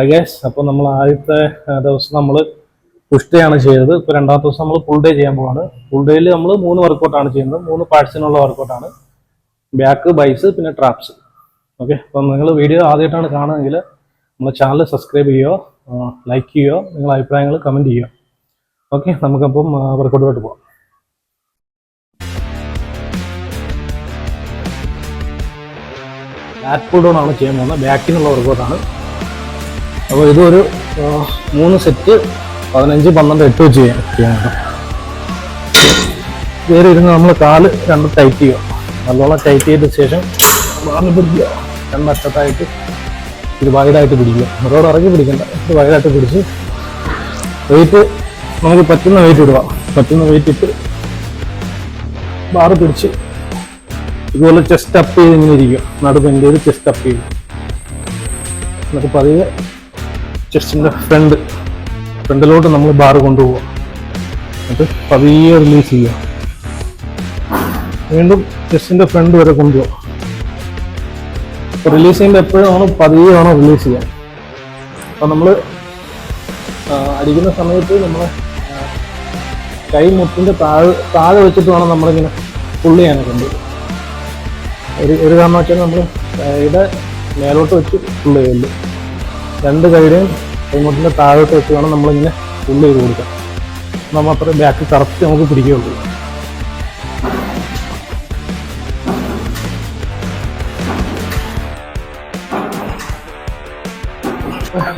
അഗേസ് അപ്പോൾ നമ്മൾ ആദ്യത്തെ ദിവസം നമ്മൾ പുഷ് ഡേ ആണ് ചെയ്തത്. ഇപ്പോൾ രണ്ടാമത്തെ ദിവസം നമ്മൾ ഫുൾ ഡേ ചെയ്യാൻ പോവാണ്. ഫുൾ ഡേയിൽ നമ്മൾ മൂന്ന് വർക്കൗട്ടാണ് ചെയ്യുന്നത്. മൂന്ന് പാർട്സിനുള്ള വർക്കൗട്ടാണ് ബാക്ക് ബൈസ് പിന്നെ ട്രാപ്സ് ഓക്കെ അപ്പം നിങ്ങൾ വീഡിയോ ആദ്യമായിട്ടാണ് കാണുന്നതെങ്കിൽ നമ്മുടെ ചാനൽ സബ്സ്ക്രൈബ് ചെയ്യുക ലൈക്ക് ചെയ്യുക നിങ്ങളുടെ അഭിപ്രായങ്ങൾ കമന്റ് ചെയ്യുക ഓക്കെ നമുക്കപ്പം വർക്കൗട്ടിലോട്ട് പോകാം ബാക്ക് പുൾ ഡൗൺ ആണ് ചെയ്യാൻ പോകുന്നത്. ബാക്കിനുള്ള വർക്കൗട്ടാണ് അപ്പോൾ ഇതൊരു മൂന്ന് സെറ്റ് പതിനഞ്ച് പന്ത്രണ്ട് എട്ട് വെച്ച് ചെയ്യാം കേട്ടോ. കയറി ഇരുന്ന് നമ്മൾ കാൽ രണ്ട് ടൈറ്റ് ചെയ്യുക. നല്ലോണം ടൈറ്റ് ചെയ്ത ശേഷം വാങ്ങി പിടിക്കുക. രണ്ടറ്റത്തായിട്ട് ഇത് വൈഡായിട്ട് പിടിക്കുക. ഒരോട് ഇറങ്ങി പിടിക്കണ്ട. ഇത് വൈഡായിട്ട് പിടിച്ച് വെയിറ്റ് നമുക്ക് പറ്റുന്ന വെയിറ്റ് ഇടുക. പറ്റുന്ന വെയിറ്റ് ഇട്ട് ബാറ് പിടിച്ച് ഇതുപോലെ ചെസ്റ്റ് അപ്പ് ചെയ്ത് ഇങ്ങനെ ഇരിക്കുക. നടുപ്പ് ചെയ്ത് ചെസ്റ്റ് അപ്പ് ചെയ്യും. എന്നിട്ട് പതിയെ ചെസ്റ്റിന്റെ ഫ്രണ്ട് ഫ്രണ്ടിലോട്ട് നമ്മൾ ബാർ കൊണ്ടുപോവുക എന്നിട്ട് പതിയെ റിലീസ് ചെയ്യുക വീണ്ടും ചെസ്റ്റിന്റെ ഫ്രണ്ട് വരെ കൊണ്ടുപോകുക റിലീസ് ചെയ്യുമ്പോൾ എപ്പോഴും നമ്മൾ പതിയെ വേണം റിലീസ് ചെയ്യാൻ അപ്പം നമ്മൾ അടിക്കുന്ന സമയത്ത് നമ്മൾ കൈ മുട്ടിന്റെ താഴെ താഴെ വെച്ചിട്ട് വേണം നമ്മളിങ്ങനെ പുള്ളി ചെയ്യാനൊക്കെ ഉണ്ട് ഒരു ഒരു കാരണം വെച്ചാൽ നമ്മൾ കൈയുടെ മേലോട്ട് വെച്ച് പുള്ളി ചെയ്യൽ. രണ്ട് കൈയുടെയും കൈമുട്ടിന്റെ താഴോട്ട് വെച്ച് വേണം നമ്മളിങ്ങനെ പുള്ളി ചെയ്ത് കൊടുക്കാം നമ്മൾ അത്ര ബാക്ക് കറക്റ്റ് നമുക്ക് പിടിക്കുകയുള്ളൂ.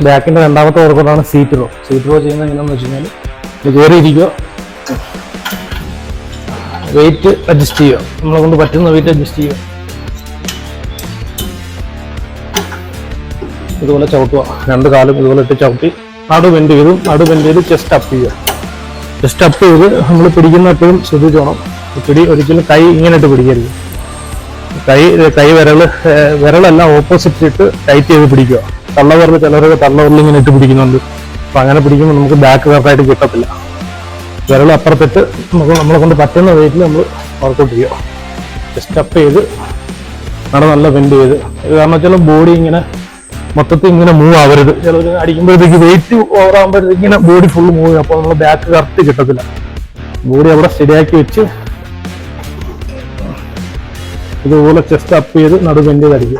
ബാക്കിന്റെ രണ്ടാമത്തെ വർക്കൗട്ടാണ് സീറ്റ് റോ സീറ്റ് റോ ചെയ്യുന്നത് എങ്ങനെയാണെന്ന് വെച്ച് കഴിഞ്ഞാൽ കയറി ഇരിക്കുക വെയിറ്റ് അഡ്ജസ്റ്റ് ചെയ്യുക. നമ്മളെ കൊണ്ട് പറ്റുന്ന വെയിറ്റ് അഡ്ജസ്റ്റ് ചെയ്യുക. ഇതുപോലെ ചവിട്ടുക. രണ്ട് കാലും ഇതുപോലെ ഇട്ട് ചവിട്ടി. നടു ബെൻഡ് ചെയ്തും. നടു ബെൻഡ് ചെയ്ത് ചെസ്റ്റ് അപ്പ് ചെയ്യുക. ചെസ്റ്റ് അപ്പ് ചെയ്ത് നമ്മൾ പിടിക്കുന്ന എപ്പോഴും ശ്രദ്ധിച്ചോണം. പിടി ഒരിക്കലും കൈ ഇങ്ങനെ ഇട്ട് പിടിക്കരുത്. കൈ കൈ വിരൽ വിരലെല്ലാം ഓപ്പോസിറ്റ് ഇട്ട് ടൈറ്റ് ചെയ്ത് പിടിക്കുക. തള്ള വിരൽ ചിലരൊക്കെ തള്ള വിരൽ ഇങ്ങനെ ഇട്ട് പിടിക്കുന്നുണ്ട്. അപ്പം അങ്ങനെ പിടിക്കുമ്പോൾ നമുക്ക് ബാക്ക് കറക്റ്റായിട്ട് കിട്ടത്തില്ല. വിരൽ അപ്പുറത്തിട്ട് നമുക്ക് നമ്മളെ കൊണ്ട് പറ്റുന്ന വെയിറ്റിൽ നമ്മൾ വർക്കൗട്ട് ചെയ്യുക. ചെസ്റ്റ് അപ്പ് ചെയ്ത് നട നല്ല ബെൻഡ് ചെയ്ത്. കാരണം വെച്ചാൽ ബോഡി ഇങ്ങനെ മൊത്തത്തിൽ ഇങ്ങനെ മൂവ് ആവരുത്. ചിലർ അടിക്കുമ്പോഴത്തേക്ക് വെയിറ്റ് ഓവർ ആകുമ്പോഴത്തേക്ക് ഇങ്ങനെ ബോഡി ഫുൾ മൂവ് ചെയ്യും. അപ്പോൾ നമ്മൾ ബാക്ക് കറക്റ്റ് കിട്ടത്തില്ല. ബോഡി അവിടെ ശരിയാക്കി വെച്ച് ഇതുപോലെ ചെസ്റ്റ് അപ്പ് ചെയ്ത് നടു ബെൻഡ് ചെയ്ത്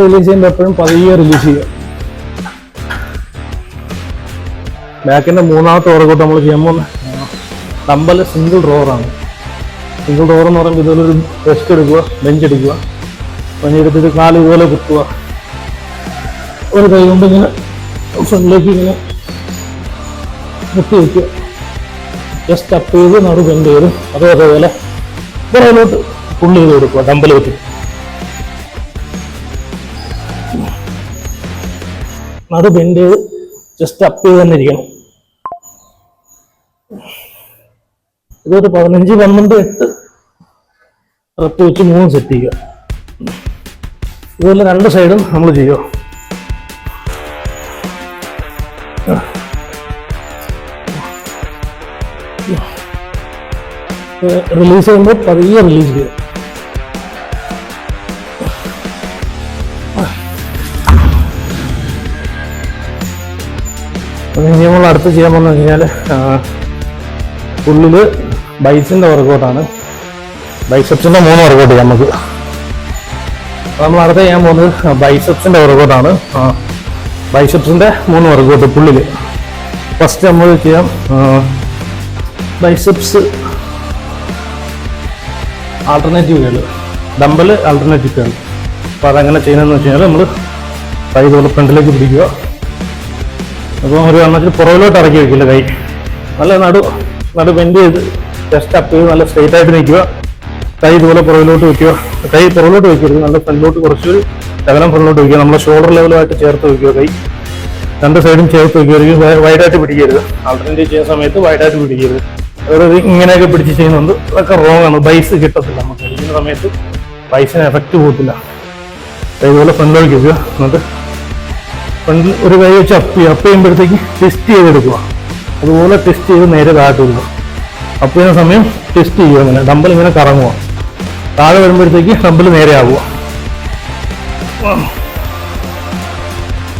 റിലീസ് ചെയ്യുമ്പോൾ എപ്പോഴും പതിയെ റിലീസ് ചെയ്യുക. ബാക്കിന്റെ മൂന്നാമത്തെ വർക്കൗട്ട് നമ്മൾ ചെയ്യുമ്പോൾ ഡമ്പൽ സിംഗിൾ റോറാണ് സിംഗിൾ റോർ എന്ന് പറയുമ്പോൾ ഇതുപോലൊരു ബെസ്റ്റ് എടുക്കുക ബെഞ്ച് എടുക്കുക. പണിയെടുത്തിട്ട് കാൽ ഇതുപോലെ കുത്തുക. ഒരു കൈ കൊണ്ട് ഇങ്ങനെ ഫ്രണ്ടിലേക്ക് ഇങ്ങനെ കുത്തി വയ്ക്കുക ജസ്റ്റ് അപ്പ് ചെയ്ത് നടു ബെൻഡ് ചെയ്ത് അതും അതേപോലെ പുറകിലോട്ട് പുള്ളി ചെയ്ത് കൊടുക്കുക ഡമ്പൽ വെച്ച് നടു ബെൻഡ് ചെയ്ത് ജസ്റ്റ് അപ്പ് ചെയ്ത് തന്നെ ഇരിക്കണം. ഇതൊരു പതിനഞ്ച് പന്ത്രണ്ട് എട്ട് റെപ്പ് വെച്ച് മൂന്ന് സെറ്റ് ചെയ്യുക. ഇതുപോലെ രണ്ട് സൈഡും നമ്മൾ ചെയ്യുക. റിലീസ് ചെയ്യുമ്പോൾ പതിയെ റിലീസ് ചെയ്യുക. അത് ഇനി നമ്മൾ അടുത്ത് ചെയ്യാൻ പോകുന്നത് കഴിഞ്ഞാൽ ഉള്ളിൽ ബൈസിന്റെ വർക്കൗട്ടാണ് ബൈസെപ്സിന്റെ മൂന്ന് വർക്കൗട്ട് ചെയ്യാം നമുക്ക്. നമ്മൾ അടുത്ത ചെയ്യാൻ പോകുന്നത് ബൈസെപ്സിന്റെ വർക്കൗട്ടാണ് ബൈസെപ്സിന്റെ മൂന്ന് വർക്കൗട്ട് പുള്ളിൽ ഫസ്റ്റ് നമ്മൾ ചെയ്യാം biceps alternative curl dumbbell alternative curl അപ്പോൾ അതെങ്ങനെ ചെയ്യുന്നതെന്ന് വെച്ച് കഴിഞ്ഞാൽ നമ്മൾ കൈ തോട് ഫ്രണ്ടിലേക്ക് പിടിക്കുക. അപ്പോൾ ഒരു എണ്ണത്തിൽ പുറകിലോട്ട് ഇറക്കി വയ്ക്കില്ല കൈ. നല്ല നടു നടു ബെൻഡ് ചെയ്ത് ജസ്റ്റ് അപ്പ് ചെയ്ത് നല്ല സ്ട്രെയിറ്റ് ആയിട്ട് നിൽക്കുക. കൈ ഇതുപോലെ പുറകിലോട്ട് വെക്കുക കൈ പുറകിലോട്ട് വെക്കരുത് നല്ല ഫ്രണ്ടിലോട്ട് കുറച്ചൊരു ശകലം ഫ്രണ്ടിലോട്ട് വെക്കുക നമ്മുടെ ഷോൾഡർ ലെവലുമായിട്ട് ചേർത്ത് വെക്കുക കൈ. രണ്ട് സൈഡും ചേർത്ത് വെക്കരുത് വൈഡായിട്ട് പിടിക്കരുത്. ആൾട്ടർനേറ്റീവ് ചെയ്യുന്ന സമയത്ത് വൈഡായിട്ട് പിടിക്കരുത്. അതായത് ഇങ്ങനെയൊക്കെ പിടിച്ച് ചെയ്യുന്നുണ്ട് അതൊക്കെ റോങ് ആണ്. ബൈസ് കിട്ടത്തില്ല നമുക്ക്. അടിക്കുന്ന സമയത്ത് ബൈസിന് എഫക്റ്റ് പോകത്തില്ല. ഇതുപോലെ ഫ്രണ്ടിലേക്ക് വെക്കുക എന്നിട്ട് ഫ്രണ്ടിൽ ഒരു കൈ വെച്ച് അപ്പ് ചെയ്യുക. അപ്പ് ചെയ്യുമ്പോഴത്തേക്ക് ടെസ്റ്റ് ചെയ്തെടുക്കുക. അതുപോലെ ടെസ്റ്റ് ചെയ്ത് നേരെ വിടുക അപ്പ് ചെയ്യുന്ന സമയം ടെസ്റ്റ് ചെയ്യുക അങ്ങനെ ഡമ്പൽ ഇങ്ങനെ കറങ്ങുക. താഴെ വരുമ്പോഴത്തേക്ക് ഹമ്പിൽ നേരെ ആവുക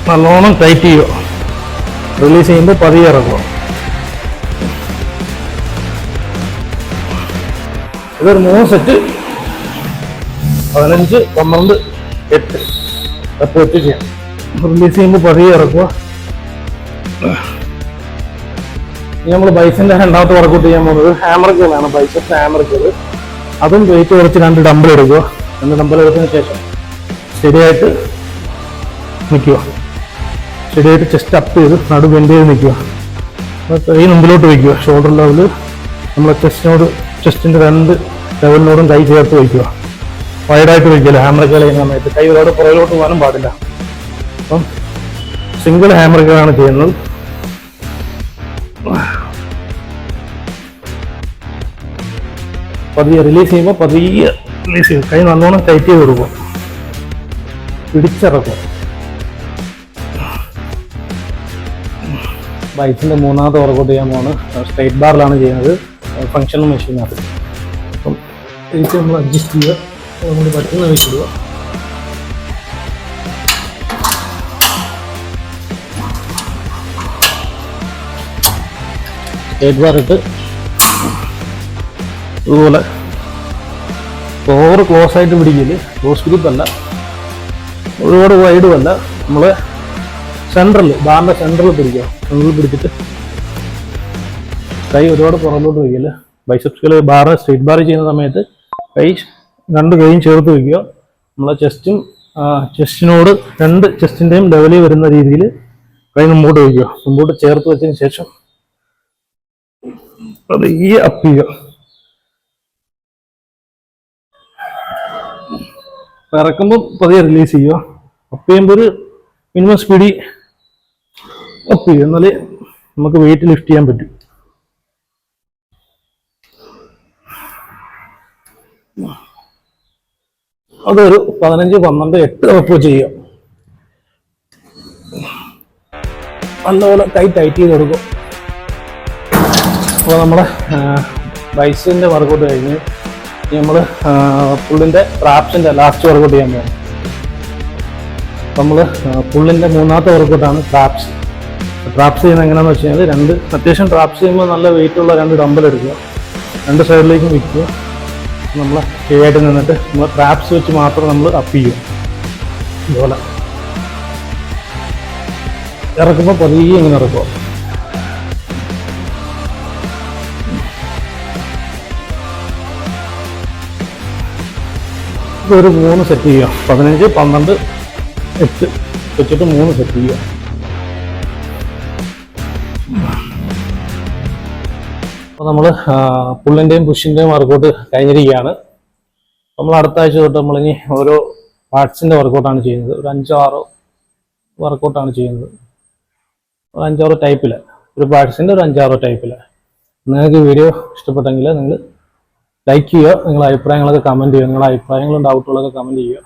നല്ലോണം ടൈറ്റ് ചെയ്യുക. റിലീസ് ചെയ്യുമ്പോൾ പതിയെ ഇറക്കുക ഇതൊരു മൂന്ന് സെറ്റ് പതിനഞ്ച് പന്ത്രണ്ട് എട്ട്. അപ്പോൾ എട്ട് ചെയ്യാം. റിലീസ് ചെയ്യുമ്പോൾ പതിയെ ഇറക്കുക. നമ്മൾ ബൈസിന്റെ രണ്ടാമത്തെ വർക്കൗട്ട് ചെയ്യാൻ പോകുന്നത്. ഹാമർ കേളാണ് ബൈസെപ്സ് ഹാമർ കേൾ അതും വെയിറ്റ് കുറച്ച് രണ്ട് ഡമ്പൽ എടുക്കുക. രണ്ട് ഡമ്പൽ എടുത്തതിന് ശേഷം ശരിയായിട്ട് നിൽക്കുക. ശരിയായിട്ട് ചെസ്റ്റ് അപ്പ് ചെയ്ത് നടു ബെൻഡ് ചെയ്ത് നിൽക്കുക. കൈ മുമ്പിലോട്ട് വയ്ക്കുക. ഷോൾഡർ ലെവൽ നമ്മളെ ചെസ്റ്റിനോട് ചെസ്റ്റിന്റെ രണ്ട് ലെവലിനോടും കൈ ചേർത്ത് വയ്ക്കുക. വൈഡായിട്ട് വയ്ക്കില്ല ഹാമർ കേൾ ചെയ്യുന്ന സമയത്ത് കൈ ഒരുപാട് പുറകിലോട്ട് പോകാനും പാടില്ല. അപ്പം സിംഗിൾ ഹാമർ കേളാണ് ചെയ്യുന്നത്. പതിയെ റിലീസ് ചെയ്യുമ്പോൾ പതിയെ റിലീസ് ചെയ്യും. കൈ നല്ലോണം ടൈറ്റ് ചെയ്ത് കൊടുക്കും. പിടിച്ചിറക്കും. ബൈക്കിന്റെ മൂന്നാമത്തെ വർക്കൗട്ട് ചെയ്യാൻ പോവാണ് സ്ട്രൈറ്റ് ബാറിലാണ് ചെയ്യുന്നത്. ഫങ്ഷണൽ മെഷീനാണ് അപ്പം എനിക്ക് നമ്മൾ അഡ്ജസ്റ്റ് ചെയ്യുക. നമ്മൾ പറ്റുന്ന വെച്ചിടുക സ്ട്രൈറ്റ് ബാർ ഇട്ട് ഇതുപോലെ ഓവർ ക്ലോസ് ആയിട്ട് പിടിക്കില്ല ക്ലോസ് ഗ്രിപ്പ് അല്ല. ഒരുപാട് അല്ല. നമ്മൾ സെൻട്രൽ ബാറിന്റെ സെൻട്രൽ പിടിക്കുക സെൻട്രൽ പിടിച്ചിട്ട് കൈ ഒരുപാട് പുറത്തോട്ട് വയ്ക്കില്ല ബൈസെപ്സുകൾ ബാർ സ്ട്രീറ്റ് ബാർ ചെയ്യുന്ന സമയത്ത് കൈ രണ്ട് കൈയും ചേർത്ത് വയ്ക്കുക. നമ്മളെ ചെസ്റ്റും ചെസ്റ്റിനോട് രണ്ട് ചെസ്റ്റിന്റെയും ലെവലിൽ വരുന്ന രീതിയിൽ കൈ മുമ്പോട്ട് വയ്ക്കുക. മുമ്പോട്ട് ചേർത്ത് വെച്ചതിന് ശേഷം അത് ഈ അപ്പ് ചെയ്യുക ഇറക്കുമ്പോൾ പതിയെ റിലീസ് ചെയ്യുക അപ്പ് ചെയ്യുമ്പോൾ ഒരു മിനിമം സ്പീഡിൽ അപ്പ് ചെയ്യുക എന്നാലേ നമുക്ക് വെയിറ്റ് ലിഫ്റ്റ് ചെയ്യാൻ പറ്റും. അതൊരു പതിനഞ്ച് പന്ത്രണ്ട് എട്ട് അപ്പ് ചെയ്യുക നല്ലപോലെ കൈ ടൈറ്റ് ചെയ്ത് കൊടുക്കും. അപ്പോൾ നമ്മുടെ ബൈസിന്റെ വർക്കൗട്ട് കഴിഞ്ഞ് നമ്മൾ പുള്ളിന്റെ ട്രാപ്സിന്റെ ലാസ്റ്റ് വർക്കൗട്ട് ചെയ്യാൻ പോകുന്നത് നമ്മൾ പുള്ളിന്റെ മൂന്നാമത്തെ വർക്കൗട്ടാണ് ട്രാപ്സ് ട്രാപ്സ് ചെയ്യുന്നത് എങ്ങനെയാണെന്ന് വെച്ച് കഴിഞ്ഞാൽ രണ്ട് അത്യാവശ്യം ട്രാപ്സ് ചെയ്യുമ്പോൾ നല്ല വെയിറ്റ് ഉള്ള രണ്ട് ഡമ്പൽ എടുക്കുക. രണ്ട് സൈഡിലേക്കും വിൽക്കുക നമ്മൾ കേട്ട് നിന്നിട്ട് നമ്മൾ ട്രാപ്സ് വെച്ച് മാത്രം നമ്മൾ അപ്പ് ചെയ്യും ഇതുപോലെ. ഇറക്കുമ്പോൾ പതിയെ ഇങ്ങനെ ഇറക്കുക ഇതൊരു മൂന്ന് സെറ്റ് ചെയ്യുക. പതിനഞ്ച് പന്ത്രണ്ട് എട്ട്. വെച്ചിട്ട് മൂന്ന് സെറ്റ് ചെയ്യുക. അപ്പോൾ നമ്മൾ പുള്ളിന്റെയും പുഷിന്റെയും വർക്കൗട്ട് കഴിഞ്ഞിരിക്കുകയാണ്. നമ്മൾ അടുത്ത ആഴ്ച തൊട്ട് നമ്മളിനി ഓരോ പാർട്സിന്റെ വർക്കൗട്ടാണ് ചെയ്യുന്നത്. ഒരു അഞ്ചോ ആറോ വർക്കൗട്ടാണ് ചെയ്യുന്നത്. ഒരു അഞ്ചാറോ ടൈപ്പിൽ ഒരു പാർട്സിന്റെ ഒരു അഞ്ചാറോ ടൈപ്പിൽ നിങ്ങൾക്ക് വീഡിയോ ഇഷ്ടപ്പെട്ടെങ്കിൽ നിങ്ങൾ ലൈക്ക് ചെയ്യുക നിങ്ങളുടെ അഭിപ്രായങ്ങളൊക്കെ കമന്റ് ചെയ്യുക നിങ്ങളുടെ അഭിപ്രായങ്ങളും ഡൗട്ടുകളൊക്കെ കമന്റ് ചെയ്യുക.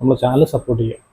നമ്മുടെ ചാനൽ സപ്പോർട്ട് ചെയ്യുക.